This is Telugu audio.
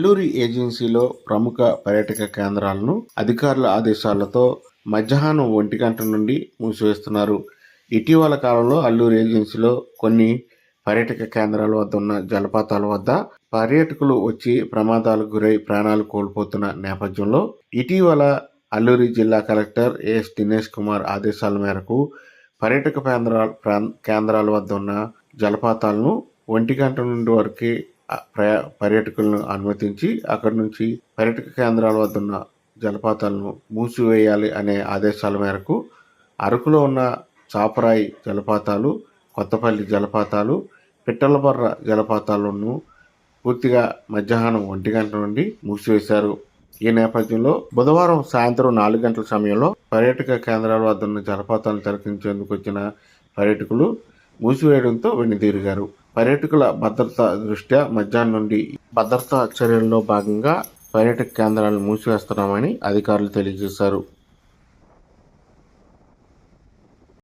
అల్లూరి ఏజెన్సీలో ప్రముఖ పర్యాటక కేంద్రాలను అధికారుల ఆదేశాలతో మధ్యాహ్నం ఒంటి గంట నుండి మూసివేస్తున్నారు. ఇటీవల కాలంలో అల్లూరి ఏజెన్సీలో కొన్ని పర్యాటక కేంద్రాల వద్ద ఉన్న జలపాతాల వద్ద పర్యాటకులు వచ్చి ప్రమాదాలకు గురై ప్రాణాలు కోల్పోతున్న నేపథ్యంలో ఇటీవల అల్లూరి జిల్లా కలెక్టర్ ఎస్ దినేష్ కుమార్ ఆదేశాల మేరకు పర్యాటక కేంద్రాల కేంద్రాల వద్ద ఉన్న జలపాతాలను ఒంటి గంట నుండి వరకు ప్రయా పర్యాటకులను అనుమతించి అక్కడి నుంచి పర్యాటక కేంద్రాల వద్ద ఉన్న జలపాతాలను మూసివేయాలి అనే ఆదేశాల మేరకు అరకులో ఉన్న చాపరాయి జలపాతాలు కొత్తపల్లి జలపాతాలు పిట్టలబర్ర జలపాతాలను పూర్తిగా మధ్యాహ్నం ఒంటి గంట నుండి మూసివేశారు. ఈ నేపథ్యంలో బుధవారం సాయంత్రం నాలుగు గంటల సమయంలో పర్యాటక కేంద్రాల వద్ద ఉన్న జలపాతాలను తిలకించేందుకు వచ్చిన పర్యాటకులు మూసివేయడంతో వెనుదిరిగారు. పర్యాటకుల భద్రత దృష్ట్యా మధ్యాహ్నం నుండి భద్రతా చర్యల్లో భాగంగా పర్యాటక కేంద్రాలను మూసివేస్తున్నామని అధికారులు తెలియజేశారు.